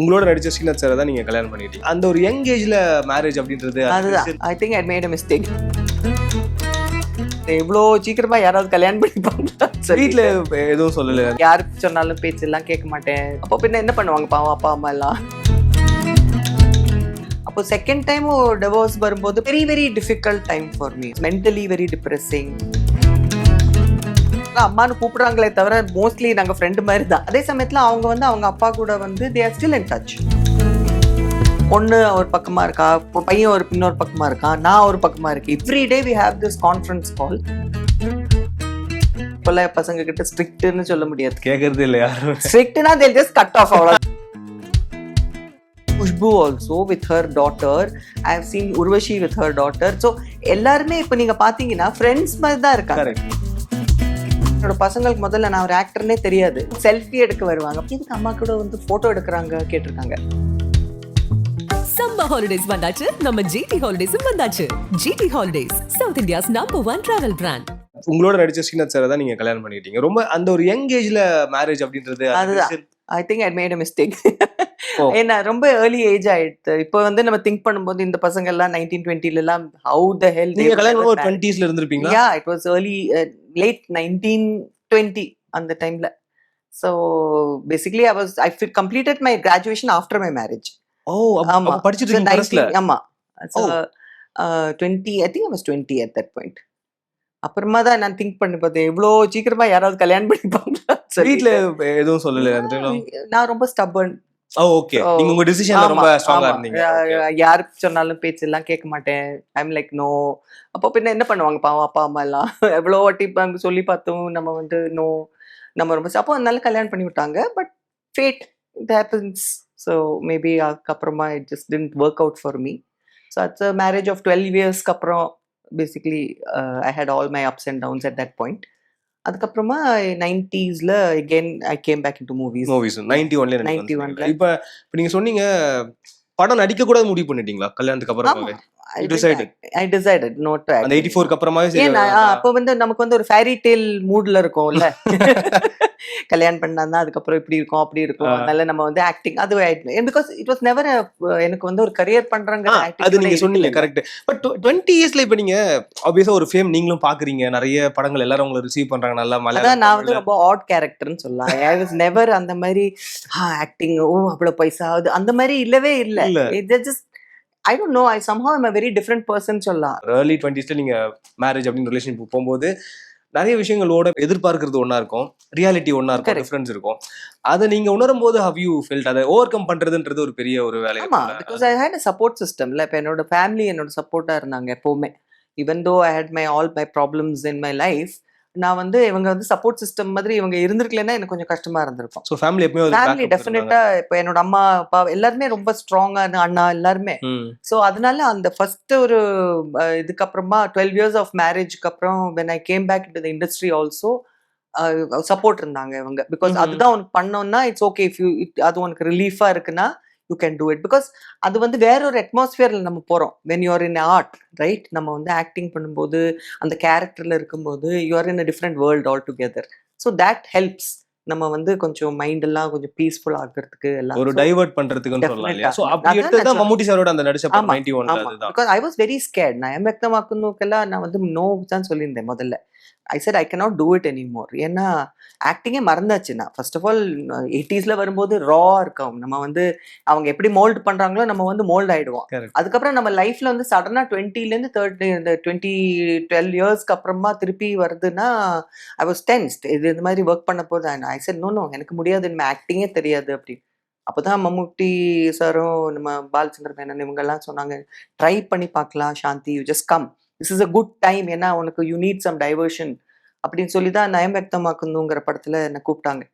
உங்களோட நடிச்ச ஸ்ரீநாத் சார் தான் நீங்க கல்யாணம் பண்ணிட்டீங்க. அந்த ஒரு யங் ஏஜ்ல மேரேஜ் அப்படின்றது அதுதான். I think I made a mistake இவ்வளோ சீக்கிரமா யாராவது கல்யாணம் பண்ணிப்பாங்களா? வீட்ல எதுவும் சொல்லல. யார் சொன்னாலும் பேச்சு எல்லாம் கேட்க மாட்டேன். அப்போ பின்ன என்ன பண்ணுவாங்க? பாவம் அப்பா அம்மா எல்லாம். அப்போ செகண்ட் டைம் டிவோர்ஸ் வரும்போது very very difficult time for me mentally very depressing அம்மான்னு கூப்பிடுறாங்களே தவிர மோஸ்ட்லி நாங்க ஃப்ரெண்டு மாதிரி தான் அதே சமயத்துல அவங்க வந்து அவங்க அப்பா கூட வந்து they are still in touch பொண்ணு ஒரு பக்கமா இருக்கா? பையன் ஒரு இன்னொரு பக்கமா இருக்கான் நான் ஒரு பக்கமா இருக்கேன். Every day we have this conference call இப்போல்லாம் பசங்க கிட்ட ஸ்ட்ரிக்ட்னு சொல்ல முடியாது. கேக்குறது இல்ல யாரும். ஸ்ட்ரிக்ட்னா they'll just cut off அவ்வளோ Khushbu also with her daughter I have seen Urvashi with her daughter so எல்லாருமே இப்போ நீங்க பாத்தீங்கன்னா ஃப்ரெண்ட்ஸ் மாதிரி தான் இருக்காங்க என்னோட பசங்களுக்கு முதல்ல நான் ஒரு ஆக்டர்னே தெரியாது. செல்ஃபி எடுக்க வருவாங்க. இதுக்கு அம்மா கூட வந்து போட்டோ எடுக்கிறாங்க கேட்டிருக்காங்க. சம்மர் ஹாலிடேஸ் வந்தாச்சு. நம்ம ஜிடி ஹாலிடேஸும் வந்தாச்சு. GT holidays South India's number one travel brand உங்களோட நடிச்ச ஸ்ரீநாத் சார் தான் நீங்க கல்யாணம் பண்ணிட்டீங்க ரொம்ப அந்த ஒரு யங் ஏஜ்ல மேரேஜ் அப்படின்றது அது அதுதான். I think I made a mistake. ஏன்னா ரொம்ப ஏர்லி ஏஜ் ஆயிடுது இப்போ வந்து நம்ம திங்க் பண்ணும்போது இந்த பசங்க எல்லாம் நைன்டீன் டுவெண்ட்டில எல்லாம் ஹவு த ஹெல் நீங்க கல்யாணம் ஒரு டுவெண்ட்டிஸ்ல இருந்திருப்பீங்களா? Ya it was early late nineteen twenty அந்த டைம்ல so basically I was I fit completed my graduation after my marriage oh ஆமா. படிச்சிட்டு ஆமா. Twenty I think I was twenty at that point அப்புறமா தான் நான் திங்க் பண்ணி பார்த்தேன் இவ்வளோ சீக்கிரமா யாராவது கல்யாணம் பண்ணிப்பாங்களா வீட்ல எதுவும் சொல்லல நான் ரொம்ப ஸ்டப்பன் ஓ ஓகே நீங்க உங்க டிசிஷன்ல ரொம்ப ஸ்ட்ராங்கா இருந்தீங்க. Okay. யார் சொன்னாலும் பேச்சு எல்லாம் கேட்க மாட்டேன். ஐம் லைக் நோ அப்போ பின்ன என்ன பண்ணுவாங்க? பாவம் அப்பா அம்மா எல்லாம். எவ்வளோ வாட்டி அங்க சொல்லி பார்த்தோம் நம்ம வந்து நோ நம்ம ரொம்ப அப்போ அதனால கல்யாணம் பண்ணி விட்டாங்க. But fate it happens so maybe அதுக்கப்புறமா it just tend work out for me so it's a marriage of twelve இயர்ஸ்க்கு அப்புறம் basically I had all my ups and downs at that point அதுக்கப்புறமா நைன்டிஸ்ல again I came back in to movies movies 91 ல 91 ல. இப்ப இப்ப நீங்க சொன்னீங்க படம் நடிக்க கூட முடிவு பண்ணிட்டீங்களா? கல்யாணத்துக்கு அப்புறமாவே I decided. I decided not to act. அந்த 84 க்கு அப்புறமாவே சரி, ஏன்னா அப்போ வந்து நமக்கு வந்து ஒரு ஃபேரி டேல் மூட்ல இருக்கும்ல. கல்யாணம் பண்ணா அதுக்கப்புறம் இப்படி இருக்கும் அப்படி இருக்கும். அதனால நம்ம வந்து ஆக்டிங் அது பிகாஸ் இட் வாஸ் நெவர் எனக்கு வந்து ஒரு கரியர் பண்றாங்க அது நீங்க சொன்னீங்க கரெக்ட் பட் டுவெண்ட்டி இயர்ஸ்ல இப்ப நீங்க ஆப்வியஸா ஒரு ஃபேம் நீங்களும் பாக்குறீங்க. நிறைய படங்கள் எல்லாரும் உங்களை ரிசீவ் பண்றாங்க நல்லா அதான் மலையாளம் நான் வந்து. ரொம்ப ஆட் கேரக்டர்னு சொல்லலாம். ஐ வாஸ் நெவர் அந்த மாதிரி ஆக்டிங் ஓ அவ்வளவு பைசா ஆகுது அந்த மாதிரி இல்லவே இல்ல. இல்ல. Just I don't know I somehow I'm very different person சொல்லலாம். ஏர்லி டுவெண்ட்டிஸ்ல நீங்க மேரேஜ் அப்படின்னு ரிலேஷன்ஷிப் போகும்போது நிறைய விஷயங்களோட எதிர்பார்க்கறது ஒண்ணா இருக்கும். ரியாலிட்டி ஒண்ணா இருக்கும். டிஃபரன்ஸ் இருக்கும். அதை நீங்க உணரும் போது ஹவ் யூ ஃபெல்ட் அதை ஓவர் கம் பண்றதுன்றது ஒரு பெரிய ஒரு வேலை பிகாஸ் ஐ ஹேட் சப்போர்ட் சிஸ்டம்ல இப்போ என்னோட ஃபேமிலி என்னோட சப்போர்ட்டா இருந்தாங்க எப்பவுமே. Even though I had my all my problems in my life நான் வந்து இவங்க வந்து சப்போர்ட் சிஸ்டம் மாதிரி இவங்க இருந்திருக்கலன்னா எனக்கு கொஞ்சம் கஷ்டமா இருந்திருக்கும் ஸோ ஃபேமிலி எப்பவுமே ஃபேமிலி டெஃபினட்டா இப்போ என்னோட அம்மா அப்பா எல்லாருமே ரொம்ப ஸ்ட்ராங்கான அண்ணா எல்லாருமே. ஸோ அதனால அந்த ஃபர்ஸ்ட் ஒரு அஹ், இதுக்கப்புறமா டுவெல் இயர்ஸ் ஆஃப் மேரேஜ்க்கு அப்புறம் when I came back to the industry also support இருந்தாங்க இவங்க பிகாஸ். அதுதான் உனக்கு பண்ணோம்னா இட்ஸ் ஓகே இஃப் யூ அது உனக்கு ரிலீஃபா இருக்குன்னா you can do it because அது வந்து வேற ஒரு அட்மாஸ்ஃபியரில் நம்ம போகிறோம் when you're in art right நம்ம வந்து ஆக்டிங் பண்ணும்போது அந்த கேரக்டரில் இருக்கும்போது you're in a different world all together so that helps நம்ம வந்து கொஞ்சம் மைண்ட் எல்லாம் கொஞ்சம் பீஸ்ஃபுல் ஆகிறதுக்கு எல்லாம். ஒரு டைவர்ட் பண்றதுக்கு சொல்லலாம் இல்லையா? சோ அப்படி எடுத்து மம்முட்டி சாரோட அந்த நடிச்ச படம் 91 அதுதான். Because I was very scared நான் எம் வெக்தமாக்குனுக்கெல்லாம் நான் வந்து நோ தான் சொல்லியிருந்தேன் முதல்ல. I said I cannot do it anymore. ஏன்னா ஆக்டிங்கே மறந்தாச்சு நான். ஃபர்ஸ்ட் ஆஃப் ஆல் எயிட்டிஸ்ல வரும்போது ரா இருக்கும். நம்ம வந்து அவங்க எப்படி மோல்ட் பண்றாங்களோ நம்ம வந்து மோல்ட் Correct. அதுக்கப்புறம் நம்ம லைஃப்ல வந்து சடனா டுவெண்ட்டிலேருந்து தேர்ட்டி இந்த டுவெண்ட்டி டுவெல் இயர்ஸ்க்கு அப்புறமா திருப்பி வருதுன்னா ஐ வாஸ் டென்ஸ்ட் இது இந்த மாதிரி ஒர்க் பண்ண போது ஐ நோ நோ எனக்கு முடியாது. நம்ம ஆக்டிங்கே தெரியாது. அப்படின்னு. அப்போதான் மம்முட்டி சாரும் நம்ம பாலச்சந்திர மேனன் இவங்கெல்லாம் சொன்னாங்க ட்ரை பண்ணி பார்க்கலாம் Shanthi. You just come this is a good time ஏன்னா உனக்கு யூ நீட் சம் டைவர்ஷன் அப்படின்னு சொல்லி தான் நயம் வியக்தமாக்கணுங்கிற படத்தில் என்னை கூப்பிட்டாங்க.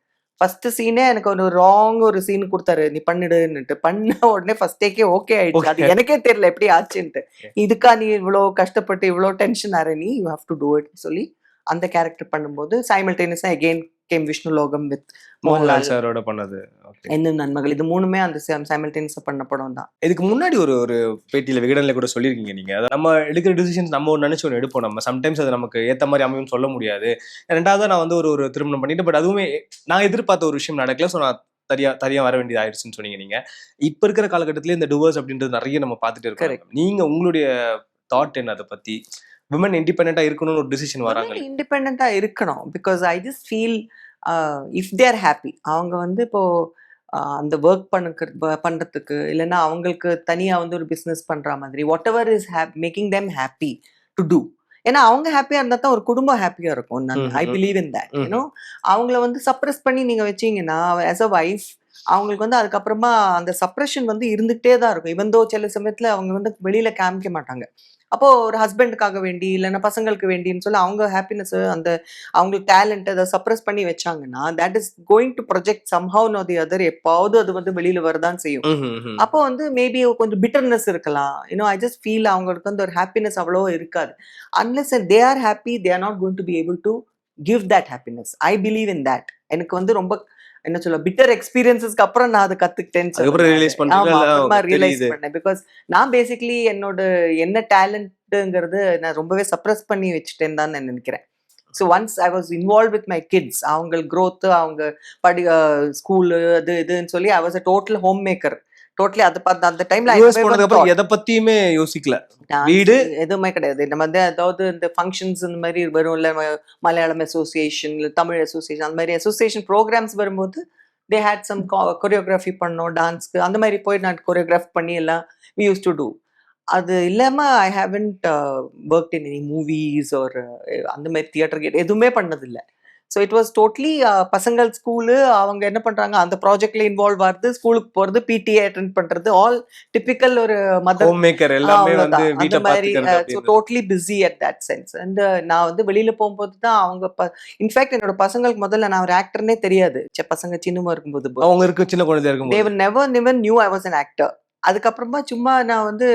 ஃபஸ்ட்டு சீனே எனக்கு ஒரு ராங் ஒரு சீன் கொடுத்தாரு. நீ பண்ணிடுன்னுட்டு. பண்ண உடனே ஃபர்ஸ்டேக்கே ஓகே ஆயிடுச்சு. அது எனக்கே தெரியல எப்படி ஆச்சுன்ட்டு. இதுக்கா நீ இவ்வளோ கஷ்டப்பட்டு இவ்வளோ டென்ஷன் ஆற நீ you have to do it சொல்லி அந்த கேரக்டர் பண்ணும்போது சைமல்டேனியஸாக எகெயின் கேம் விஷ்ணு லோகம் வித் மோகன்லால் சாரோட பண்ணது. என்ன நன்மகள் இது மூணுமே அந்த சைமல்டேனியஸா பண்ண படம் தான். இதுக்கு முன்னாடி ஒரு ஒரு பேட்டியில விகடன்ல கூட சொல்லியிருக்கீங்க நீங்க. அதை நம்ம எடுக்கிற டிசிஷன்ஸ் நம்ம ஒரு நினைச்சு ஒன்று எடுப்போம். நம்ம சம்டைம்ஸ் அது நமக்கு ஏத்த மாதிரி அமையும்னு சொல்ல முடியாது. ரெண்டாவது நான் வந்து ஒரு ஒரு திருமணம் பண்ணிட்டு பட் அதுவுமே நான் எதிர்பார்த்த ஒரு விஷயம் நடக்கல. ஸோ நான் தனியா தனியா வர வேண்டியது ஆயிடுச்சுன்னு சொன்னீங்க நீங்க. இப்ப இருக்கிற காலகட்டத்திலே இந்த டிவோர்ஸ் அப்படின்றது நிறைய நம்ம பார்த்துட்டு இருக்கோம் Correct. நீங்க உங்களுடைய தாட் என்ன அதை பத்தி? விமன் இண்டிபெண்டா இருக்கணும்னு ஒரு டிசிஷன் வராங்க இண்டிபெண்டா இருக்கணும். Because I just feel if they're happy அவங்க வந்து இப்போ ஆஹ் அந்த ஒர்க் பண்ணுக்கு பண்றதுக்கு இல்லைன்னா அவங்களுக்கு தனியா வந்து ஒரு பிசினஸ் பண்ற மாதிரி whatever is making them happy to do ஏன்னா அவங்க ஹாப்பியா இருந்தா தான் ஒரு குடும்பம் ஹாப்பியா இருக்கும். நான் I. Believe in that. You know அவங்கள வந்து சப்ரஸ் பண்ணி நீங்க வச்சீங்கன்னா ஆஸ் அ வைஃப் அவங்களுக்கு வந்து அதுக்கப்புறமா அந்த சப்ரஷன் வந்து இருந்துகிட்டே தான் இருக்கும். இவன் தோ சில சமயத்துல அவங்க வந்து வெளியில காமிக்க மாட்டாங்க. அப்போ ஒரு ஹஸ்பண்டுக்காக வேண்டி இல்லைன்னா பசங்களுக்கு வேண்டின்னு சொல்லி அவங்க ஹாப்பினஸ் அந்த அவங்களுக்கு டேலண்ட் அதை சப்ரஸ் பண்ணி வச்சாங்கன்னா that is going to project somehow know the other எப்பாவது அது வந்து வெளியில வரதான் செய்யும். அப்போ வந்து மேபி கொஞ்சம் பிட்டர்னஸ் இருக்கலாம். யூனோ ஐ ஜஸ்ட் ஃபீல் அவங்களுக்கு வந்து ஒரு ஹாப்பினஸ் அவ்வளோ இருக்காது. Unless they are happy they are not going to be able to give that happiness I believe in that எனக்கு வந்து ரொம்ப என்ன சொல்ல பிட்டர் எக்ஸ்பீரியன்ஸஸ்க்கு அப்புறம் நான் அதை அதுக்கப்புறம்? இல்ல, ரியலைஸ். பண்ணேன் பிகாஸ் நான் பேசிக்கலி என்னோட என்ன டேலண்ட்டுங்கிறது நான் ரொம்பவே சப்ரஸ் பண்ணி வச்சுட்டேன்னு தான் நான் நினைக்கிறேன் so once I was involve with my kids அவங்க growth அவங்க படி ஸ்கூலு அது இதுன்னு சொல்லி I was a total homemaker totally அதை அந்த டைம்ல US போனதுக்கு அப்புறம் எதை பத்தியுமே யோசிக்கல. வீடு? எதுவுமே கிடையாது. நம்ம வந்து அதாவது இந்த ஃபங்க்ஷன்ஸ் இந்த மாதிரி வரும்ல ம- மலையாளம் அசோசியேஷன் இல்லை தமிழ் அசோசியேஷன் அந்த மாதிரி அசோசியேஷன் ப்ரோக்ராம்ஸ் வரும்போது தே ஹேட் சம் கொரியோகிராஃபி பண்ணோம் டான்ஸ்க்கு அந்த மாதிரி போய் நான் கொரியோகிராஃப் பண்ணி எல்லாம் வி யூஸ் டு டூ அது இல்லாம I haven't work in any movies ஒரு அந்த மாதிரி தியேட்டர் எதுவுமே பண்ணதில்லை. ஸோ இட் வாஸ் டோட்லி பசங்கள் ஸ்கூலு அவங்க என்ன பண்றாங்க அந்த ப்ராஜெக்ட்ல இன்வால்வ் ஆகுது ஸ்கூலுக்கு போறது பிடிஏ அட்டென்ட் பண்றது ஆல் டிபிக்கல் ஒரு மதர் மேக்கர் எல்லாமே வந்து அந்த மாதிரி அப்படின்னு. Totally busy at that sense and நான் வந்து வெளியில போகும்போது தான் அவங்க இன்ஃபேக்ட் என்னோட பசங்களுக்கு முதல்ல நான் ஒரு ஆக்டர்னே தெரியாது. ச்சே, பசங்க சின்னமா இருக்கும்போது. அவங்க இருக்க சின்ன குழந்தையா இருக்கும் never even knew I was an actor அதுக்கப்புறமா சும்மா நான் வந்து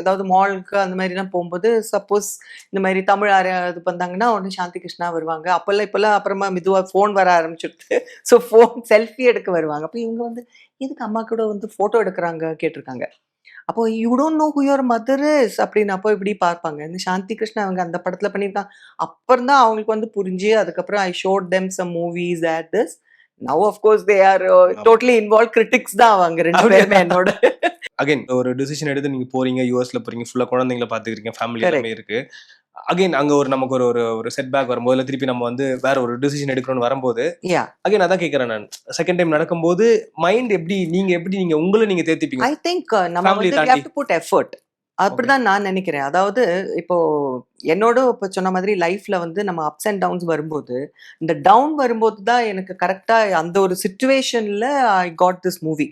ஏதாவது மாலுக்கு அந்த மாதிரிலாம் போகும்போது சப்போஸ் இந்த மாதிரி தமிழ் ஆறு இது பண்ணாங்கன்னா உடனே சாந்தி கிருஷ்ணா வருவாங்க. அப்போல்லாம் இப்போல்லாம் அப்புறமா மெதுவாக ஃபோன் வர ஆரம்பிச்சிடுது. ஸோ ஃபோன் செல்ஃபி எடுக்க வருவாங்க. அப்போ இவங்க வந்து எதுக்கு அம்மா கூட வந்து ஃபோட்டோ எடுக்கிறாங்க? கேட்டிருக்காங்க. அப்போ you don't know who mother is அப்படின்னு அப்போ இப்படி பார்ப்பாங்க. இந்த சாந்தி கிருஷ்ணா அவங்க அந்த படத்தில் பண்ணியிருக்காங்க. அப்புறம் தான் அவங்களுக்கு வந்து புரிஞ்சு அதுக்கப்புறம் I shot them some movies at this now of course they are totally involve critics தான் அவங்க ரெண்டு? பேருமே என்னோட. அகைன் ஒரு டிசிஷன் எடுத்து நீங்க போறீங்க யூஎஸ்ல போறீங்க ஃபுல்லா குழந்தைங்களை பாத்துக்கிறீங்க ஃபேமிலி. எல்லாமே இருக்கு. அகைன் அங்க ஒரு நமக்கு ஒரு ஒரு செட் பேக் வரும்போது திருப்பி நம்ம வந்து வேற ஒரு டிசிஷன் எடுக்கணும்னு வரும்போது அகைன் அதான் கேக்குறேன் நான். செகண்ட் டைம் நடக்கும்போது மைண்ட் எப்படி நீங்க எப்படி நீங்க உங்களை நீங்க தேத்திப்பீங்க? ஐ திங்க் நம்ம Family வந்து புட் எஃபர்ட் அப்படிதான் நான் நினைக்கிறேன். அதாவது இப்போ என்னோட இப்போ சொன்ன மாதிரி லைஃப்ல வந்து நம்ம அப்ஸ் அண்ட் டவுன்ஸ் வரும்போது இந்த டவுன் வரும்போது தான் எனக்கு கரெக்டா அந்த ஒரு சுச்சுவேஷன்ல ஐ காட் திஸ் மூவி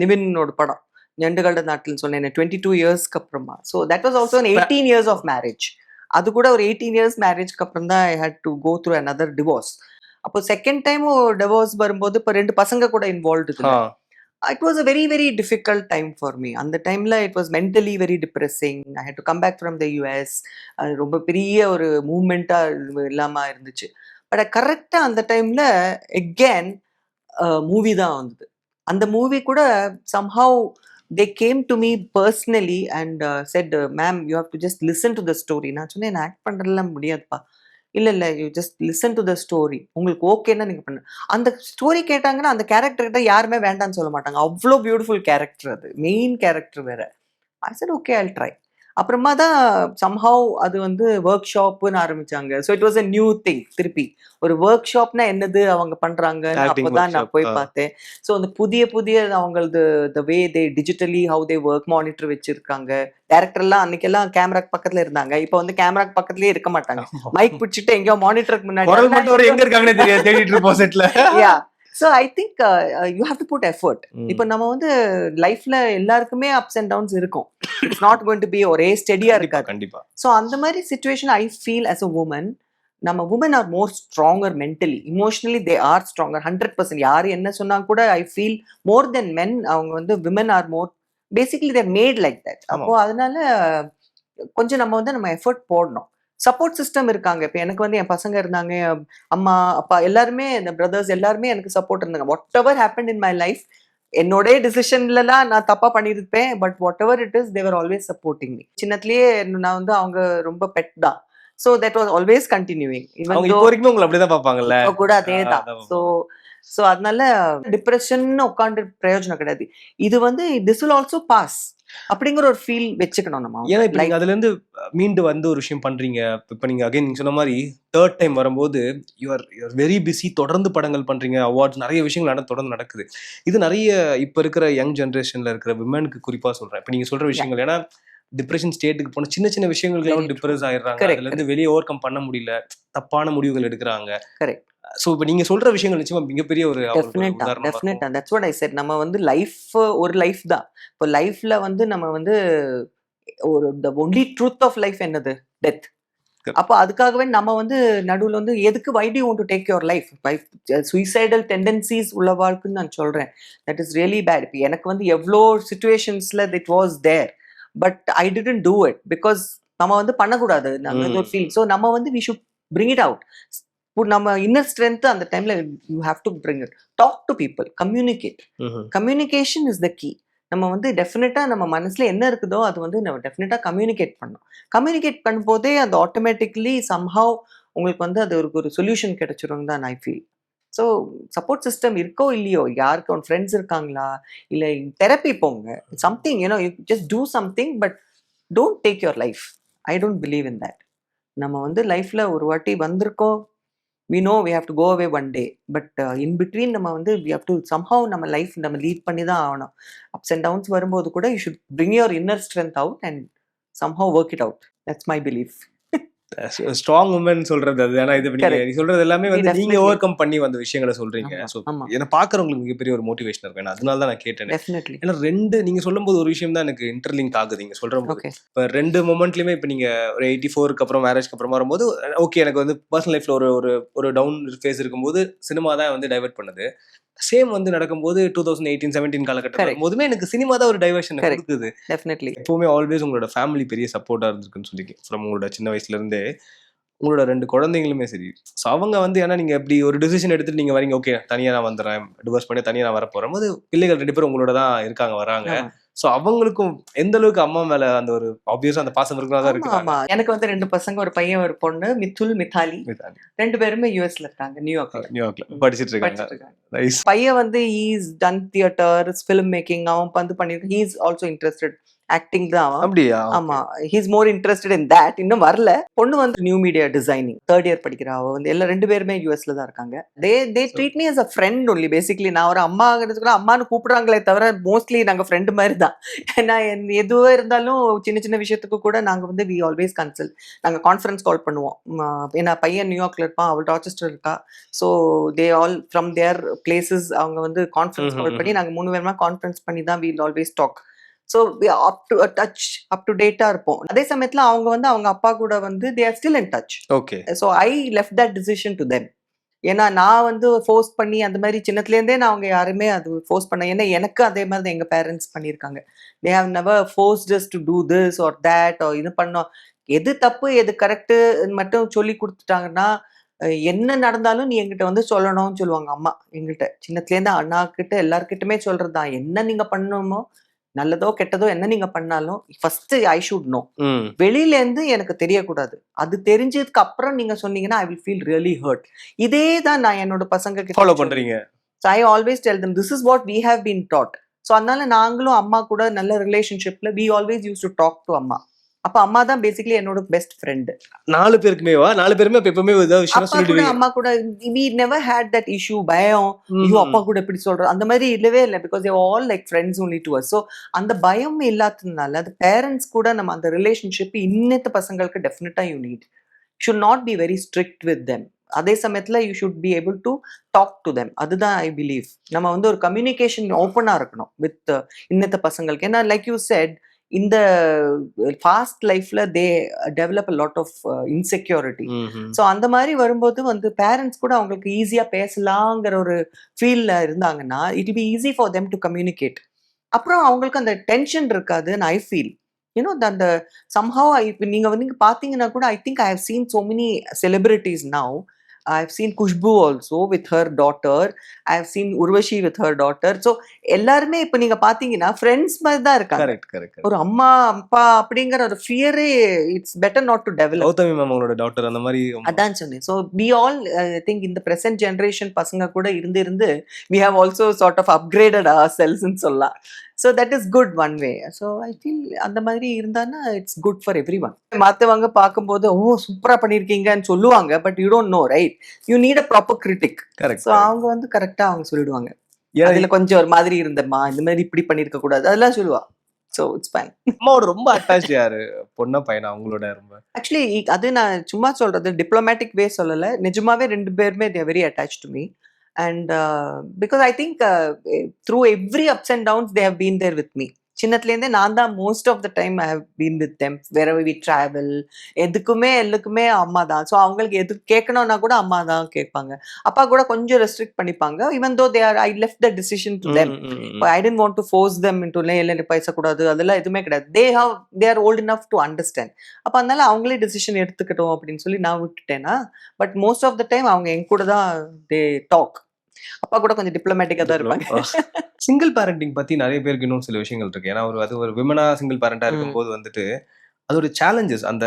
நிவினோட படம். ஞண்டுகள நாட்டில் சொன்னேன் டுவெண்ட்டி டூ இயர்ஸ்க்கு அப்புறமா so that was also eighteen years of marriage அது கூட ஒரு எயிட்டீன் இயர்ஸ் மேரேஜ்க்கு அப்புறம் தான் I had to go through another divorce அப்போ செகண்ட் டைம் டிவோர்ஸ் வரும்போது இப்போ ரெண்டு பசங்க கூட involve ah, it was a very very difficult time for me அந்த டைமில் it was mentally very depressing I had to come back from the US அது ரொம்ப பெரிய ஒரு மூமெண்ட்டாக இல்லாமல் இருந்துச்சு பட் கரெக்டாக அந்த டைமில் எகேன் மூவி தான் வந்தது அந்த மூவி கூட somehow they came to me personally and said ma'am you have to just listen to the story நான் சொன்னேன் நான் ஆக்ட் பண்ணுறதுலாம் முடியாதுப்பா இல்லை இல்லை you just listen to the story உங்களுக்கு ஓகேன்னா நீங்க பண்ண. அந்த ஸ்டோரி கேட்டாங்கன்னா அந்த கேரக்டர்கிட்ட யாருமே வேண்டாம்னு சொல்ல மாட்டாங்க. அவ்வளோ பியூட்டிஃபுல் கேரக்டர் அது. மெயின் கேரக்டர் வேற. I said okay I try அப்புறமா தான் சம்ஹவ் அது வந்து ஒர்க் ஷாப்னு ஆரம்பிச்சாங்க. So it was a new thing திருப்பி. ஒரு ஒர்க் ஷாப்னா என்னது அவங்க பண்றாங்க அப்போதான் நான் போய். பார்த்தேன். ஸோ அந்த புதிய புதிய அவங்களது the way they digitally how they work monitor வச்சிருக்காங்க. டேரக்டர் எல்லாம் அன்னைக்கெல்லாம் கேமராக்கு பக்கத்துல இருந்தாங்க. இப்போ வந்து கேமராக்கு பக்கத்துலயே இருக்க மாட்டாங்க. மைக் பிடிச்சிட்டு எங்கேயோ மானிட்டருக்கு முன்னாடி so I think you have to put effort இப்போ நம்ம வந்து லைஃப்ல எல்லாருக்குமே அப்ஸ் அண்ட் டவுன்ஸ் இருக்கும். It's not going to be ஒரே ஸ்டெடியா இருக்காது. கண்டிப்பா. ஸோ அந்த மாதிரி situation I feel as a woman நம்ம woman are more stronger mentally emotionally they are stronger hundred percent யார் என்ன சொன்னா கூட I feel more then men அவங்க வந்து women are more basically they're made like that. அப்போ அதனால கொஞ்சம் நம்ம வந்து நம்ம எஃபர்ட் போடணும். சப்போர்ட் சிஸ்டம் இருக்காங்க. இப்போ எனக்கு வந்து என் பசங்க இருந்தாங்க அம்மா அப்பா எல்லாருமே இந்த பிரதர்ஸ் எல்லாருமே எனக்கு சப்போர்ட் இருந்தாங்க. Whatever happen in my life என்னோட டிசிஷன்லலாம் நான் தப்பா பண்ணியிருப்பேன். But whatever it is they're always supporting me சின்னத்துலயே நான் வந்து அவங்க ரொம்ப பெட் தான். So that was always continuing இப்போ வரைக்கும் உங்களை அப்படிதான் பாப்பாங்கல்ல கூட அதே தான். ஸோ ஸோ அதனால டிப்ரெஷன் உட்காந்து பிரயோஜனம் கிடையாது. இது வந்து திஸ் will ஆல்சோ பாஸ் அப்படிங்கிற ஒரு ஃபீல் வச்சுக்கணும் நம்ம. ஏன்னா அதுல இருந்து மீண்டு வந்து ஒரு விஷயம் பண்றீங்க. இப்ப நீங்க அகைன் நீங்க சொன்ன மாதிரி தேர்ட் டைம் வரும்போது யூஆர் யூஆர் வெரி பிஸி தொடர்ந்து படங்கள் பண்றீங்க. அவார்ட்ஸ் நிறைய விஷயங்கள் நட தொடர்ந்து நடக்குது. இது நிறைய இப்ப இருக்கிற யங் ஜெனரேஷன்ல இருக்கிற விமனுக்கு குறிப்பா சொல்றேன். இப்ப நீங்க சொல்ற விஷயங்கள் ஏன்னா டிப்ரெஷன் ஸ்டேட்டுக்கு போன சின்ன சின்ன விஷயங்களுக்கு. டிப்ரெஸ் ஆயிடுறாங்க. அதுல இருந்து வெளியே ஓவர் கம் பண்ண முடியல. தப்பான முடிவுகள் எடுக்கிறாங்க. சோ இப்ப நீங்க சொல்ற விஷயங்கள் நிச்சயமா மிகப்பெரிய ஒரு அவங்களுக்கு ஒரு டெஃபினட்டா உதாரணமா இருக்கும். டெஃபினட்டா தட்ஸ் வாட் ஐ செட் நம்ம வந்து லைஃப் ஒரு லைஃப் தான். இப்போ லைஃப்ல வந்து நம்ம வந்து ஒரு the only truth of life என்னது? டெத். அப்போ அதுக்காகவே நம்ம வந்து நடுவுல வந்து எதுக்கு why do want to take your life suicidal tendencies உள்ளவாளுக்குன்னு நான் சொல்றேன். தட் இஸ் ரியலி பேட் இப்போ எனக்கு வந்து எவ்வளோ சுச்சுவேஷன்ஸ்ல it was there but I didn't do it because நம்ம வந்து பண்ணக்கூடாது. நம்ம ஒரு ஃபீல் ஸோ நம்ம வந்து we should bring it out நம்ம இன்னர் ஸ்ட்ரென்த் அந்த டைம்ல you have to bring it talk to people communicate. Communication is the key நம்ம வந்து டெஃபினட்டாக நம்ம மனசில் என்ன இருக்குதோ அது வந்து நம்ம டெஃபினட்டாக கம்யூனிகேட் பண்ணோம் கம்யூனிகேட் பண்ணும்போதே அது ஆட்டோமேட்டிக்லி சம்ஹவ் உங்களுக்கு வந்து அது ஒரு ஒரு சொல்யூஷன் கிடைச்சிரும் தான் I feel so support system இருக்கோ இல்லையோ யாருக்கு உன் ஃப்ரெண்ட்ஸ் இருக்காங்களா? இல்லை தெரப்பி போங்க. Something you know you just do something but don't take your life I don't believe in that நம்ம வந்து லைஃப்பில் ஒரு வாட்டி வந்திருக்கோம் we know we have to go away one day but in between நம்ம வந்து வி ஹவ் டு சம்ஹவ் நம்ம life நம்ம லீட் பண்ணி தான் ஆகணும். அப்ஸ் அண்ட் டவுன்ஸ் வரும்போது கூட you should bring your inner strength out and somehow work it out that's my belief strong woman சொல்றது அது. ஏன்னா இது. நீ சொல்றது எல்லாமே வந்து நீங்க. ஓவர் கம் பண்ணி வந்த விஷயங்களை சொல்றீங்க. ஏன்னா பாக்குறவங்களுக்கு மிகப்பெரிய ஒரு மோட்டிவேஷன் இருக்கும் அதனால தான் நான் கேட்டேன். ஏன்னா ரெண்டு நீங்க சொல்லும்போது ஒரு விஷயம் தான் எனக்கு இன்டர்லிங்க் ஆகுது நீங்க சொல்ற இப்ப ரெண்டு மொமெண்ட்லயுமே இப்ப நீங்க ஒரு எயிட்டி ஃபோருக்கு அப்புறம் மேரேஜ்க்கு அப்புறம் வரும்போது ஓகே எனக்கு வந்து பர்சனல் லைஃப்ல ஒரு ஒரு ஒரு டவுன் ஃபேஸ் இருக்கும்போது சினிமா தான் வந்து டைவர்ட் பண்ணுது. சேம் வந்து நடக்கும்போது டூ தௌசண்ட் எயிட்டீன் செவன்டீன் காலகட்டம். போதுமே எனக்கு சினிமா தான் ஒரு டைவர்ஷன் டெஃபினெட்லி எப்பவுமே ஆல்வேஸ் உங்களோட ஃபேமிலி பெரிய சப்போர்ட்டா இருந்திருக்குன்னு சொல்லி ஃப்ரம் உங்களோட சின்ன வயசுல இருந்தே. உங்களோட ரெண்டு குழந்தைங்களுமே சரி. ஸோ அவங்க வந்து ஏன்னா நீங்க இப்படி ஒரு டிசிஷன் எடுத்துட்டு நீங்க வரீங்க ஓகே தனியா நான் வந்துடுறேன் டிவோர்ஸ் பண்ணி தனியா நான் வர போது பிள்ளைகள் ரெண்டு பேரும் உங்களோட தான் இருக்காங்க வராங்க. ஸோ அவங்களுக்கும் எந்த அளவுக்கு அம்மா மேல அந்த ஒரு ஆப்வியஸா அந்த பாசம் இருக்கிறதா தான் ஆமா ஆமா. இருக்கு எனக்கு வந்து ரெண்டு பசங்க ஒரு பையன் ஒரு பொண்ணு மித்துல் மித்தாலி. ரெண்டு பேருமே யூஎஸ்ல இருக்காங்க நியூயார்க்ல நியூயார்க்ல படிச்சிட்டு இருக்காங்க. பையன் வந்து is done theatre film making அவன் வந்து பண்ணிருக்கான் ஹீஸ் ஆல்சோ இன்ட்ரெஸ்டட் ஆக்டிங் தான் அப்படியா? ஆமா. He's more interested in that இன்னும் வரல. பொண்ணு வந்து new media designing third year படிக்கிறா. அவ வந்து எல்லா ரெண்டு பேருமே யூஎஸ்ல தான் இருக்காங்க. They they treat me as a friend only basically நான் ஒரு அம்மா கூட அம்மான்னு கூப்பிடுறாங்களே தவிர மோஸ்ட்லி நாங்க ஃப்ரெண்டு மாதிரி தான். ஏன்னா எதுவாக இருந்தாலும் சின்ன சின்ன விஷயத்துக்கு கூட நாங்க வந்து வி ஆல்வேஸ் கன்சல்ட் நாங்க கான்ஃபரன்ஸ் கால் பண்ணுவோம். ஏன்னா பையன் நியூயார்க்ல இருப்பான் அவள் ராச்செஸ்டர் இருக்கா. So they all from their places அவங்க வந்து கான்ஃபரன்ஸ் கால் பண்ணி நாங்க மூணு பேருமா கான்ஃபரன்ஸ் பண்ணி தான் we'll always talk so up to touch up to data இருப்போம். அதே சமயத்துல அவங்க வந்து அவங்க அப்பா கூட வந்து they are still in touch okay so I left that decision to them ஏன்னா நான் வந்து ஃபோர்ஸ் பண்ணி அந்த மாதிரி சின்னத்துலேருந்தே நான் அவங்க யாருமே அது ஃபோர்ஸ் பண்ண ஏன்னா எனக்கு அதே மாதிரி தான் எங்கள் பேரண்ட்ஸ் பண்ணியிருக்காங்க. They have never forced to do this or that இது பண்ணோம். எது தப்பு எது கரெக்டு மட்டும் சொல்லி கொடுத்துட்டாங்கன்னா என்ன நடந்தாலும் நீ என்கிட்ட வந்து சொல்லணும்னு சொல்லுவாங்க அம்மா எங்கிட்ட சின்னத்துலேருந்து அண்ணா கிட்ட எல்லார்கிட்டயுமே சொல்றது தான் என்ன நீங்க பண்ணணுமோ நல்லதோ கெட்டதோ என்ன நீங்க பண்ணாலும் ஃபர்ஸ்ட் ஐ ஷுட் நோ வெளியில இருந்து எனக்கு தெரியக்கூடாது. அது தெரிஞ்சதுக்கு அப்புறம் நீங்க சொன்னீங்கன்னா I will feel really hurt இதே தான் நான் என்னோட பசங்க கிட்ட ஃபாலோ பண்றீங்க. I always tell them this is what we have been taught so அதனால நாங்களும் அம்மா கூட நல்ல ரிலேஷன்ஷிப்ல we always use to talk to அம்மா. அப்ப அம்மா தான் பேசிக்கலி என்னோட பெஸ்ட் ஃப்ரெண்டு நாலு பேருக்குமேவா நாலு பேருமே அப்ப எப்பவுமே ஏதாவது விஷயம் சொல்லிடுவீங்க. அம்மா கூட we never had that issue பயம். ஐயோ. அப்பா கூட எப்படி சொல்றோம் அந்த மாதிரி இல்லவே இல்லை because a all like friends only too so அந்த பயம் இல்லாததுனால அது பேரண்ட்ஸ் கூட நம்ம அந்த ரிலேஷன்ஷிப் இன்னத்த பசங்களுக்கு டெஃபினட்டா you need should not be very strict with them அதே சமயத்துல you should be able to talk to them அதுதான் ஐ பிலீவ் நம்ம வந்து ஒரு கம்யூனிகேஷன் ஓப்பனா இருக்கணும் வித் இன்னத்த பசங்களுக்கு. ஏன்னா லைக் யூ செட் இந்த ஃபாஸ்ட் லைஃப்ல they develop a lot of insecurity. So அந்த மாதிரி வரும்போது வந்து பேரண்ட்ஸ் கூட அவங்களுக்கு ஈஸியா பேசலாங்கிற ஒரு ஃபீல்ல இருந்தாங்கன்னா it be easy for them to communicate அப்புறம் அவங்களுக்கு அந்த டென்ஷன் இருக்காதுன்னு ஐ ஃபீல் யூனோ அந்த சம்ஹவ் இப்போ நீங்க வந்து பாத்தீங்கன்னா கூட I think I have seen so many celebrities now I've seen Kushbu also with her daughter. I've seen Urvashi with her daughter. So எல்லாருமே இப்ப நீங்க பாத்தீங்கன்னா ஃப்ரெண்ட்ஸ் மாதிரி தான் இருக்காங்க. கரெக்ட் கரெக்ட் ஒரு அம்மா அப்பா அப்படிங்கிற ஒரு ஃபியரே it's better not to develop Gautami ma'am உங்களோட டாக்டர் அந்த மாதிரி அதான் சொன்னேன். So be all I think இந்த ப்ரெசென்ட் ஜென்ரேஷன் பசங்க கூட இருந்து இருந்து we have also sort of upgraded or செல்ஸ்ன்னு சொல்லலாம். So that is good one way so I feel அந்த மாதிரி இருந்தான்னா it's good for everyone மற்றவங்க பார்க்கும்போது ஓ சூப்பராக பண்ணியிருக்கீங்கன்னு சொல்லுவாங்க but you don't know right you need a proper critic correct so அவங்க வந்து கரெக்டாக அவங்க சொல்லிடுவாங்க. அதுல கொஞ்சம் ஒரு மாதிரி இருந்தம்மா இந்த மாதிரி இப்படி பண்ணியிருக்க கூடாது அதெல்லாம் சொல்லுவா. ஸோ இட்ஸ் ஃபைன் அம்மாவோட ரொம்ப அட்டாச் யாரு? பொண்ணா பையனா அவங்களோட ரொம்ப? ஆக்சுவலி அது நான் சும்மா சொல்றது டிப்ளமேட்டிக் வே சொல்லலை. நிஜமாவே ரெண்டு பேருமே they very attach to me and because I think through every ups and downs they have been there with me சின்னத்துலேருந்தே நான் தான் most of the time I have been with them வேற வி ட்ராவல் எதுக்குமே எல்லாக்குமே அம்மா தான். So அவங்களுக்கு எது கேட்கணும்னா கூட அம்மா தான் கேட்பாங்க. அப்பா கூட கொஞ்சம் ரெஸ்ட்ரிக்ட் பண்ணிப்பாங்க. Even though they are I left the decision to them I didn't want to force them into இல்லை இல்லை பேசக்கூடாது அதெல்லாம் எதுவுமே கிடையாது. They have they are old enough to understand அப்போ அதனால அவங்களே டிசிஷன் எடுத்துக்கட்டும் அப்படின்னு சொல்லி நான் விட்டுட்டேனா? But most of the time அவங்க என் கூட தான் தே டாக் அப்பா கூட கொஞ்சம் டிப்ளமேட்டிக்காக தான் இருப்பாங்க. சிங்கிள் பேரண்டிங் பத்தி நிறைய பேருக்கு இன்னும் சில விஷயங்கள் இருக்கு. ஏன்னா ஒரு அது ஒரு விமனா சிங்கிள் பேரண்டா இருக்கும்போது வந்துட்டு அது ஒரு சேலஞ்சஸ் அந்த.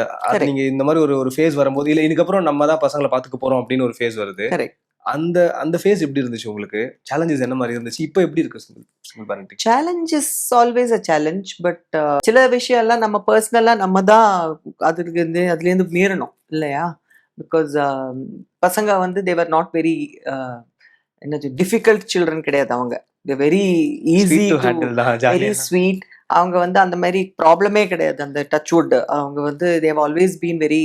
நீங்க இந்த மாதிரி ஒரு ஒரு ஃபேஸ் வரும்போது இல்ல இதுக்கப்புறம் நம்ம தான் பசங்களை பாத்துக்க போறோம் அப்படின்னு ஒரு ஃபேஸ் வருது. அந்த அந்த ஃபேஸ் எப்படி இருந்துச்சு உங்களுக்கு? சேலஞ்சஸ் என்ன மாதிரி இருந்துச்சு? இப்போ எப்படி இருக்கு single parenting challenges always a challenge but சில விஷயம் எல்லாம் நம்ம பர்சனலாக நம்ம தான் அதுக்கு இருந்து அதுலேருந்து மீறணும் இல்லையா? பிகாஸ் பசங்க வந்து தேவர் நாட் வெரி என்னது டிஃபிகல்ட் சில்ட்ரன் கிடையாது அவங்க. வெரி ஈஸி வெரி ஸ்வீட் அவங்க வந்து அந்த மாதிரி ப்ராப்ளமே கிடையாது அந்த டச் வுட் அவங்க வந்து they've always been very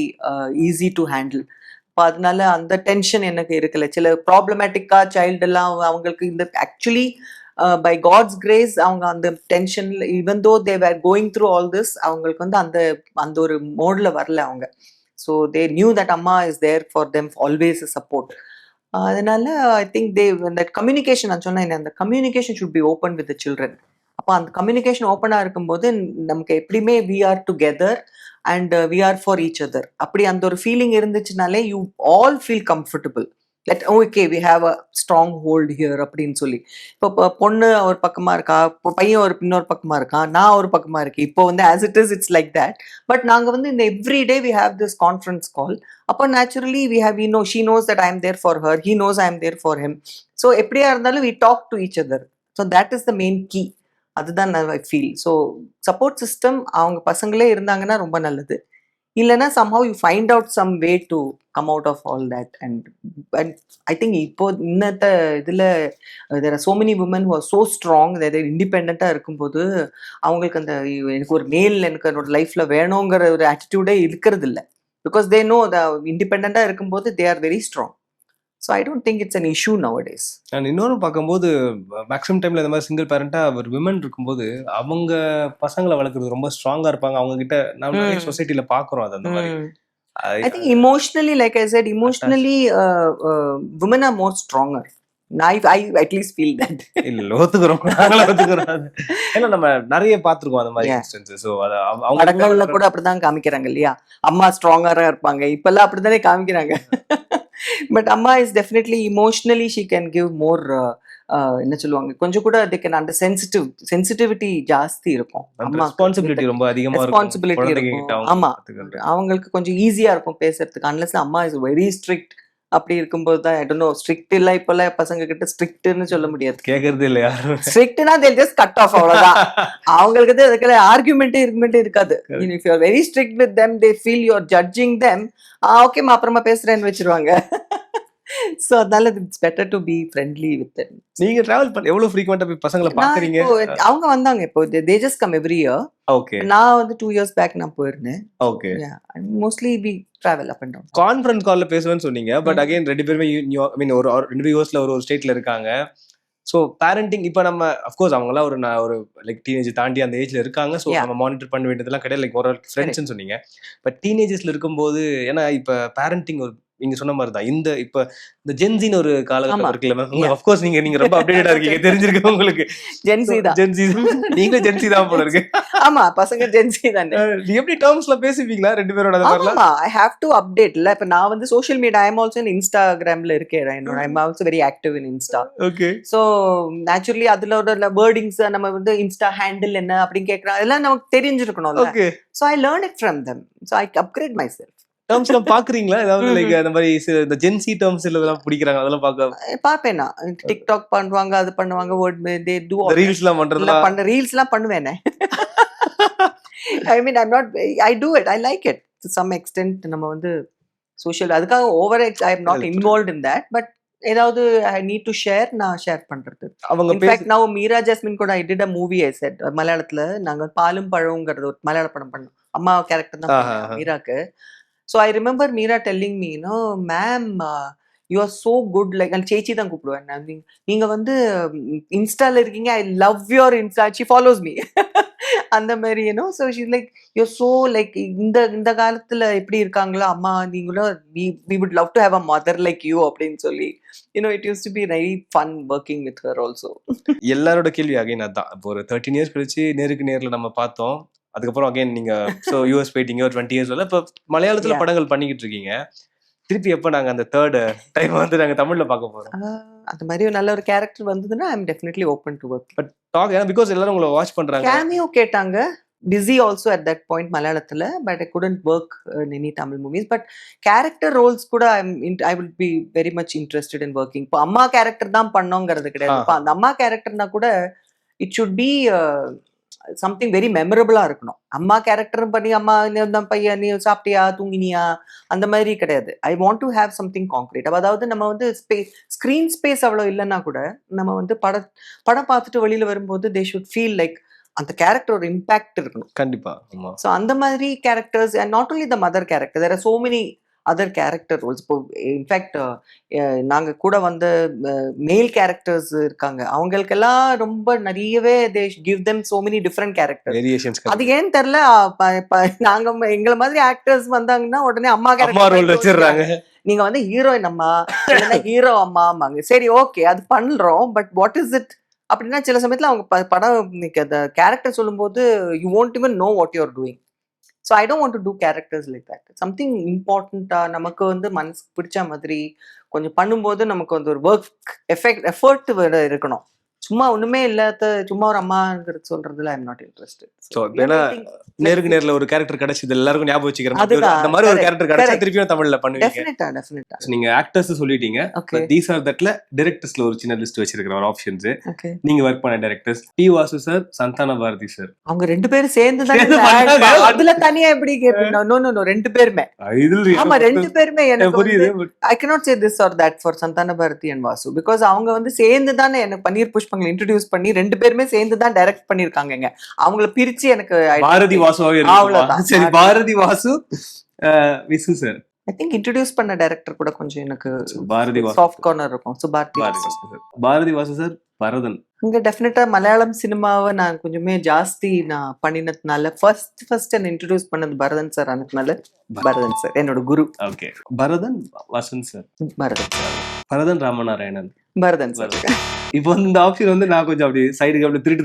easy to handle இப்போ அதனால அந்த டென்ஷன் எனக்கு இருக்கல. சில ப்ராப்ளமேட்டிக்கா சைல்டு எல்லாம் அவங்களுக்கு இந்த ஆக்சுவலி பை காட்ஸ் கிரேஸ் அவங்க அந்த டென்ஷன்ல even though they were going through all this அவங்களுக்கு வந்து அந்த அந்த ஒரு மோட்ல வரல அவங்க. ஸோ தே நியூ தட் அம்மா is there for them always support அதனால ஐ திங்க் தே அந்த கம்யூனிகேஷன் நான் சொன்னேன் அந்த communication should be open with children அப்போ அந்த கம்யூனிகேஷன் ஓப்பனாக இருக்கும்போது நமக்கு எப்படியுமே we are together and we are for each other அப்படி அந்த ஒரு feeling இருந்துச்சுனாலே you all feel comfortable let okay we have a strong hold here அப்படின்னு சொல்லி. இப்போ பொண்ணு ஒரு பக்கமாக இருக்கா? இப்போ பையன் ஒரு இன்னொரு பக்கமாக இருக்கான் நான் ஒரு பக்கமாக இருக்கேன். இப்போ வந்து as it is it's like that but நாங்கள் வந்து இந்த every day we have this conference call அப்போ naturally we have we know she knows that I am there for her he knows I am there for him so எப்படியா இருந்தாலும் we talk to each other so that is the main key அதுதான் நான் I feel so support system அவங்க பசங்களே இருந்தாங்கன்னா ரொம்ப நல்லது. இல்லைன்னா somehow you find out some way to come out of all that and and I think இப்போ இன்னத்த இதில் there are so many woman who are so strong இண்டிபெண்ட்டாக இருக்கும்போது அவங்களுக்கு அந்த எனக்கு ஒரு மேல் எனக்கு என்னோட லைஃப்பில் வேணுங்கிற ஒரு ஆட்டிடியூடே இருக்கிறது இல்லை பிகாஸ் தே நோ த இண்டிபெண்ட்டாக இருக்கும்போது they are very strong so I don't think it's an issue nowadays and இன்னொரு பார்க்கும்போது மேக்ஸிமம் டைம்ல இந்த மாதிரி சிங்கிள் பேரண்டா ஒரு விமன் இருக்கும்போது அவங்க பசங்களை வளர்க்குறது ரொம்ப ஸ்ட்ராங்கா இருப்பாங்க. அவங்க கிட்ட நம்ம நிறைய ம். சொசைட்டில பாக்குறோம் அது அந்த மாதிரி. I think emotionally, like I said, emotionally, uh, uh, women are more stronger. I, I at least feel that. இல்ல இல்ல ஒத்துக்கிறோம். நாங்களும் ஒத்துக்கிறோம். அது. ஏன்னா நம்ம நிறைய பாத்துருக்கோம் அந்த மாதிரி அது அவ- அவங்க படங்கள்ல கூட அப்படிதான் காமிக்கிறாங்க இல்லையா? அம்மா ஸ்ட்ராங்கரா இருப்பாங்க. இப்பெல்லாம் அப்படித்தானே காமிக்கிறாங்க. பட் அம்மா is definitely emotionally she can give more என்ன சொல்லுவாங்க? கொஞ்சம் கூட தே கேன் அந்த சென்சிட்டிவ் சென்சிட்டிவிட்டி ஜாஸ்தி இருக்கும். அம்மா ரெஸ்பான்சிபிலிட்டி ரொம்ப அதிகமா ரெஸ்பான்சிபிலிட்டி இருக்கும். ஆமா. அவங்களுக்கு கொஞ்சம் ஈஸியா இருக்கும் பேசுறதுக்கு. அன்லஸ் அம்மா இஸ் வெரி ஸ்ட்ரிக்ட் அப்படி இருக்கும்போது தான் ஐ நோ ஸ்ட்ரிக்ட் இல்ல இப்பெல்லாம் பசங்க கிட்ட ஸ்ட்ரிக்ட்னு சொல்ல முடியாது. கேக்குறது இல்ல யாரும் ஸ்ட்ரிக்ட்னா they ஜஸ்ட் கட் ஆஃப் அவ்வளவுதான். அவங்களுக்கு வந்து அதுக்கு ஆர்குமெண்ட்டே இருக்குமெண்ட்டே இருக்காது. If you are very strict with them they feel you are judging them ஓகேம்மா அப்புறமா பேசுறேன்னு வச்சிருவாங்க. ஸோ அதனால it's better to be friendly with நீங்க டிராவல் பண்ண எவ்வளவு ஃப்ரீக்வெண்டா போய் பசங்களை பாக்குறீங்க? அவங்க வந்தாங்க இப்போ they just come every year okay நான் வந்து டூ இயர்ஸ் பேக் நான் போயிருந்தேன். Okay mostly we travel up and down conference கால்ல பேசுவேன்னு சொன்னீங்க பட். அகைன் ரெண்டு பேருமே ஐ மீன் ஒரு ரெண்டு யூஎஸ்ல ஒரு ஒரு ஸ்டேட்ல இருக்காங்க. ஸோ பேரண்டிங் இப்போ நம்ம அஃப்கோர்ஸ் அவங்களாம் ஒரு நான் ஒரு லைக் டீனேஜ் தாண்டி அந்த ஏஜ்ல இருக்காங்க. ஸோ. நம்ம மானிட்டர் பண்ண வேண்டியதெல்லாம் கிடையாது. லைக் ஒரு ஃப்ரெண்ட்ஸ்னு சொன்னீங்க. பட் டீனேஜஸ்ல இருக்கும்போது ஏன்னா இப்போ பேரண்டிங் ஒரு நீங்க சொன்ன மாதிரி தான் இந்த இப்ப இந்த ஜென்சின்னு ஒரு காலகட்டம். இருக்குல்ல மேம். அஃப்கோர்ஸ் நீங்க நீங்க ரொம்ப அப்டேட்டடா இருக்கீங்க. தெரிஞ்சிருக்கு உங்களுக்கு. ஜென்சி தான். ஜென்சி நீங்களும் ஜென்சி தான் போல இருக்கு. ஆமா பசங்க ஜென்சி தானே. எப்படி டேர்ம்ஸ்ல பேசுவீங்களா ரெண்டு பேரோட ஆமா ஐ ஹாவ் டு அப்டேட் இல்ல இப்ப நான் வந்து சோஷியல் மீடியா ஐம் ஆல்சோ இன்ஸ்டாகிராம்ல இருக்கேன். என்னோட I'm also very active in Insta okay so naturally அதுல ஒரு வேர்டிங்ஸ் நம்ம வந்து இன்ஸ்டா ஹேண்டில் என்ன அப்படின்னு கேட்கறோம் அதெல்லாம் நமக்கு தெரிஞ்சிருக்கணும்ல. Okay so I learn it from them so I upgrade my self terms எல்லாம் பாக்குறீங்களா? ஏதாவது லைக் அந்த மாதிரி இந்த ஜென்சி டேர்ம்ஸ் இதெல்லாம் பிடிக்கிறாங்க அதெல்லாம் பார்க்க பார்ப்பேன் நான். டிக்டாக் பண்ணுவாங்க அது பண்ணுவாங்க வேர்ட் தே டூ இந்த ரீல்ஸ் எல்லாம் பண்றதுலாம் பண்ண ரீல்ஸ் எல்லாம் பண்ணுவேனே I mean I'm not I do it I like it to some extent நம்ம வந்து சோஷியல் அதுக்காக over I am not. Involve in that but ஏதாவது ஐ நீட் டு ஷேர் நான் ஷேர் பண்றது. அவங்க இன்ஃபேக்ட் நான் மீரா ஜாஸ்மின் கூட I did a movie I said மலையாளத்துல நாங்க பாலும் பழங்கிறது ஒரு மலையாள படம் பண்ணோம். அம்மா கேரக்டர் தான். மீராக்கு so I remember Meera telling me no ma'am you are so good like நான் சேச்சி தான் கூப்பிடுவேன் நான் நீங்க- நீங்க வந்து இன்ஸ்டால இருக்கீங்க. I love your Insta she follows me அந்த மாதிரி ஏனோ so she like you so like இந்த இந்த காலத்துல எப்படி இருக்காங்களோ அம்மா நீங்களும் we would love to have a mother like you அப்படின்னு சொல்லி. You know it used to be very fun working with her also எல்லாரோட கேள்வி அகைன் அதான். இப்போ ஒரு தேர்ட்டின் இயர்ஸ் கழிச்சு நேருக்கு நேரில் நம்ம பார்த்தோம். அதுக்கப்புறம் அகைன் நீங்க ஸோ யூஎஸ் போயிட்டீங்க ஒரு டுவெண்ட்டி இயர்ஸ் இப்போ மலையாளத்துல. படங்கள் பண்ணிக்கிட்டு இருக்கீங்க. திருப்பி எப்போ நாங்க அந்த தேர்ட் டைம் வந்து நாங்க தமிழ்ல பார்க்க போறோம்? அந்த மாதிரி ஒரு நல்ல ஒரு கேரக்டர் வந்ததுன்னா I am definitely open to work talk ஏன்னா பிகாஸ் எல்லாரும் உங்களை வாட்ச் பண்றாங்க. கேமியோ கேட்டாங்க. Busy also at that point மலையாளத்துல but I couldn't work any Tamil movies but character roles கூட I will be very much interested in working இப்போ அம்மா character தான் பண்ணோங்கிறது கிடையாது. அந்த அம்மா கேரக்டர்னா கூட it should be something very மெமரபிளா இருக்கணும். அம்மா கேரக்டர் பண்ணி அம்மா நீ பையன் நீ சாப்பிட்டியா தூங்கினியா? அந்த மாதிரி கிடையாது. I want to have something concrete அதாவது நம்ம வந்து ஸ்பேஸ் ஸ்க்ரீன் ஸ்பேஸ் அவ்வளோ இல்லைன்னா கூட நம்ம வந்து பட படம் பார்த்துட்டு வெளியில வரும்போது தே ஷுட் ஃபீல் லைக் அந்த கேரக்டர் ஒரு இம்பாக்ட் இருக்கணும். கண்டிப்பா. ஆமா. ஸோ அந்த மாதிரி characters and not only the mother character there are so many other character roles இப்போ இன்ஃபேக்ட் நாங்க கூட வந்த மேல் கேரக்டர்ஸ் இருக்காங்க. அவங்களுக்கெல்லாம் ரொம்ப நிறையவே they give them so many different character அது ஏன் தெரியல ப- ப- நாங்க ம- எங்கள மாதிரி ஆக்டர்ஸ் வந்தாங்கன்னா உடனே அம்மா அம்மா கேரக்டர் வச்சிடுறாங்க. நீங்க வந்து ஹீரோயின் அம்மா ஹீரோ அம்மாம்பாங்க. சரி ஓகே அது பண்றோம் பட் வாட் இஸ் இட் அப்படின்னா சில சமயத்துல அவங்க படம் கேரக்டர் சொல்லும்போது you won't even know what you are doing so I don't want to do characters like that something இம்பார்ட்டண்ட்டாக நமக்கு வந்து மனசுக்கு பிடிச்ச மாதிரி கொஞ்சம் பண்ணும்போது நமக்கு வந்து ஒரு ஒர்க் எஃபெக்ட் எஃபர்ட் இருக்கணும். சும்மா ஒண்ணுமே இல்லாத சும்மா ஒரு அம்மாங்கிறது சொல்றதுல ஐம் நாட் ஏன்னா நேருக்கு நேர்ல ஒரு கேரக்டர் கிடைச்சது எல்லாருக்கும் ஞாபகம் வச்சுக்கிற மாதிரி ஒரு- அதுதான், அந்த மாதிரி ஒரு கேரக்டர் கிடைச்சா. திருப்பியும் தமிழ்ல பண்ணுவீங்க. நீங்க ஆக்டர்ஸ் சொல்லிட்டீங்க. தீஸ் ஆர் தட்ல டிரெக்டர்ஸ்ல ஒரு சின்ன லிஸ்ட் வச்சிருக்கிற ஒரு ஆப்ஷன்ஸ் நீங்க ஒர்க் பண்ண directors T Vasu sir Santhana Bharathi sir அவங்க ரெண்டு பேரும் சேர்ந்து தானே அதுல தனியா எப்படி நோ ரெண்டு பேருமே. ஆமா ரெண்டு பேருமே எனக்கு புரியுது I cannot say this or that for Santhana Bharathi and Vasu. Because அவங்க வந்து சேர்ந்து தானே எனக்கு பன்னீர் புஷ்பங்களை இன்ட்ரடியூஸ் பண்ணி ரெண்டு பேருமே சேர்ந்து தான் டைரக்ட் பண்ணிருக்காங்க அவங்கள பிரிச்சு எனக்கு பாரதி வாசுவாவே அவ்வளவுதான். சரி Bharathi Vasu Visu sir I think introduce பண்ண டைரக்டர் கூட கொஞ்சம் எனக்கு பாரதி சாஃப்ட் கார்னர் இருக்கும். ஸோ பாரதி பாரதி வாசு. சார் பரதன். அங்க டெஃபினட்டா மலையாளம் சினிமாவை நான் கொஞ்சமே ஜாஸ்தி நான் பண்ணினதுனால ஃபர்ஸ்ட் ஃபர்ஸ்ட் என்ன இன்ட்ரடியூஸ் பண்ணது பரதன் சார் ஆனதுனால பரதன். சார் என்னோட குரு. Okay Bharathan Vasanth sir Bharathan. Bharathan Ramanarayanan. Bharathan sir இப்போ வந்து இந்த ஆப்ஷன் வந்து நான் கொஞ்சம் அப்படி சைடுக்கு அப்படி திருட்டு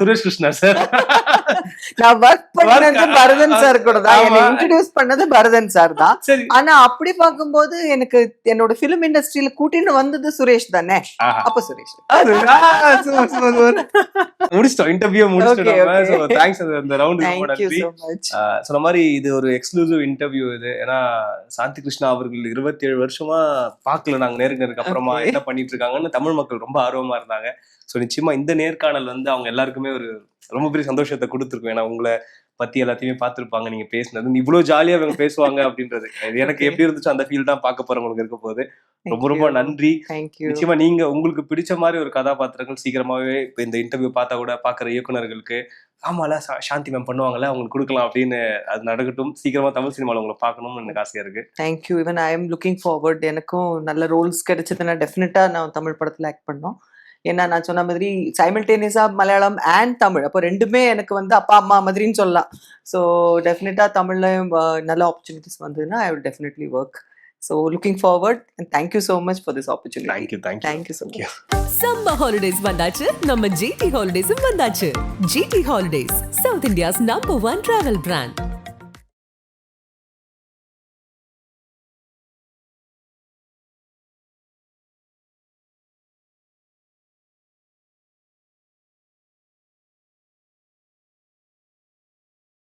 சுரேஷ் கிருஷ்ணா சார் நான் ஒர்க் பண்ணது பரதன் சார் கூட தான். என்னை. இன்ட்ரடியூஸ் பண்ணது பரதன் சார் தான். ஆனா அப்படி பார்க்கும்போது எனக்கு என்னோட பிலிம் இண்டஸ்ட்ரியில கூட்டிட்டு வந்தது சுரேஷ் தானே. அப்ப சுரேஷ். முடிச்சிட்டோம். இன்டர்வியூ முடிச்சிட்டோம் thanks அந்த- ரவுண்ட் சொன்ன மாதிரி இது ஒரு எக்ஸ்க்ளூசிவ் இன்டர்வியூ இது. ஏன்னா சாந்தி கிருஷ்ணா அவர்கள் இருபத்தி ஏழு வருஷமா பார்க்கல நாங்க நேருக்கு நேருக்கு. அப்புறமா. என்ன பண்ணிட்டு இருக்காங்கன்னு தமிழ் மக்கள் ரொம்ப ஆர்வமா இருந்தாங்க. ஸோ நிச்சயமா இந்த நேர்காணல் வந்து அவங்க எல்லாருக்குமே ஒரு ரொம்ப பெரிய சந்தோஷத்தை கொடுத்துருக்கும். ஏன்னா உங்களை பத்தி எல்லாத்தையுமே பார்த்திருப்பாங்க. நீங்க பேசுனது. இவ்வளவு ஜாலியா இவங்க பேசுவாங்க அப்படின்றது. எனக்கு. எப்படி இருந்துச்சோ அந்த ஃபீல் தான் பார்க்க போறவங்களுக்கு இருக்க போகுது ரொம்ப ரொம்ப நன்றி. நிச்சயமா நீங்க உங்களுக்கு பிடிச்ச மாதிரி ஒரு கதாபாத்திரங்கள் சீக்கிரமாவே இப்ப இந்த இன்டர்வியூ பார்த்தா கூட பாக்குற இயக்குனர்களுக்கு ஆமால சாந்தி மேம் பண்ணுவாங்கல்ல அவங்களுக்கு கொடுக்கலாம் அப்படின்னு அது நடக்கட்டும். சீக்கிரமா தமிழ் சினிமால உங்களை பார்க்கணும்னு எனக்கு ஆசையா இருக்கு. Thank you even I am looking forward எனக்கும் நல்ல ரோல்ஸ் கிடைச்சதுன்னா டெஃபினட்டா நான் தமிழ் படத்துல ஆக்ட் பண்ணோம். ஏன்னா நான் சொன்ன மாதிரி சைமல்டேனியஸா மலையாளம் அண்ட் தமிழ். அப்போ ரெண்டுமே எனக்கு வந்து அப்பா அம்மா மாதிரின்னு சொல்லலாம். ஸோ டெஃபினட்டா தமிழ்ல நல்ல ஆப்பர்ச்சுனிட்டிஸ் வந்ததுன்னா I will definitely work so looking forward and thank you so much for this opportunity thank you thank you thank you so much summer holidays வந்தாச்சு. நம்ம ஜிடி ஹாலிடேஸும் வந்தாச்சு. GT holidays south India's number one travel brand